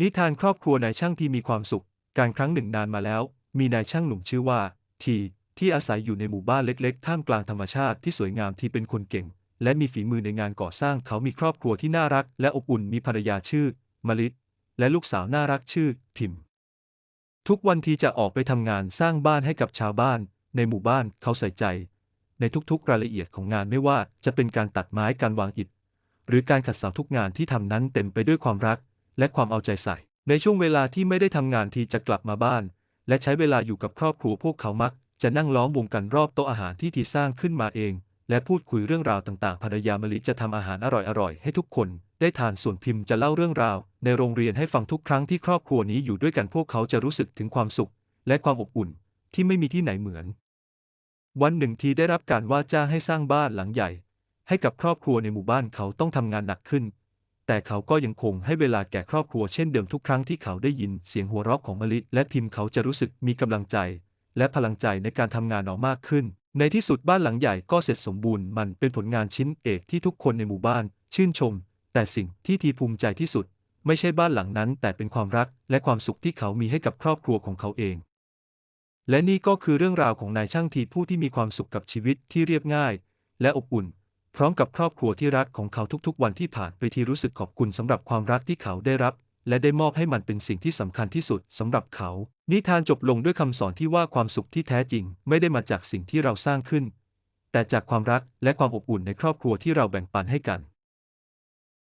นิทานครอบครัวนายช่างที่มีความสุข การครั้งหนึ่งนานมาแล้ว มีนายช่างหนุ่มชื่อว่า ที ที่อาศัยอยู่ในหมู่บ้านเล็ก ๆ ท่ามกลางธรรมชาติที่สวยงามที่เป็นคนเก่ง และมีฝีมือในงานก่อสร้างเขามีครอบครัวที่น่ารัก และอบอุ่นมีภรรยาชื่อมลิศและลูกสาวน่ารักชื่อ พิมพ์ ทุกวันทีจะออกไปทำงานสร้างบ้านให้กับชาวบ้าน ในหมู่บ้านเขาใส่ใจ ในทุกๆ รายละเอียดของงานไม่ว่าจะเป็นการตัดไม้การวางอิฐ หรือการขัดเสาทุกงานที่ทำนั้นเต็มไปด้วยความรัก และความเอาใจใส่ ในช่วงเวลาที่ไม่ได้ทำงานทีจะกลับมาบ้าน และใช้เวลาอยู่กับครอบครัวพวกเขามัก จะนั่งล้อมวงกันรอบโต๊ะอาหารที่ทีสร้างขึ้นมาเอง และพูดคุยเรื่องราวต่างๆภรรยามลิจะทำอาหารอร่อยๆให้ทุกคน ได้ทานส่วนพิมพ์จะเล่าเรื่องราว ในโรงเรียนให้ฟังทุกครั้งที่ครอบครัวนี้อยู่ด้วยกันพวกเขาจะรู้สึกถึงความสุข และความอบอุ่นที่ไม่มีที่ไหนเหมือน วันหนึ่งทีได้รับการว่าจ้างให้สร้างบ้านหลังใหญ่ ให้กับครอบครัวในหมู่บ้านเขาต้องทำงานหนักขึ้น แต่เขาก็ยังคงให้เวลาแก่ครอบครัวเช่นเดิมทุกครั้งที่เขาได้ยินเสียงหัวเราะของมลิและพิมเขาจะรู้สึกมีกำลังใจ และพลังใจในการทำงานออกมากขึ้น ในที่สุดบ้านหลังใหญ่ก็เสร็จสมบูรณ์มันเป็นผลงานชิ้นเอกที่ทุกคนในหมู่บ้าน ชื่นชม แต่สิ่งที่ทีภูมิใจที่สุด ไม่ใช่บ้านหลังนั้น แต่เป็นความรักและความสุขที่เขามีให้กับครอบครัวของเขาเอง และนี่ก็คือเรื่องราวของนายช่างทีผู้ที่มีความสุขกับชีวิตที่เรียบง่าย และอบอุ่น พร้อมกับครอบครัวที่รักของเขาทุกๆ วันที่ผ่านไปที่รู้สึกขอบคุณสำหรับความรักที่เขาได้รับ และได้มอบให้มันเป็นสิ่งที่สำคัญที่สุดสำหรับเขา นิทานจบลงด้วยคำสอนที่ว่าความสุขที่แท้จริงไม่ได้มาจากสิ่งที่เราสร้างขึ้น แต่จากความรักและความอบอุ่นในครอบครัวที่เราแบ่งปันให้กัน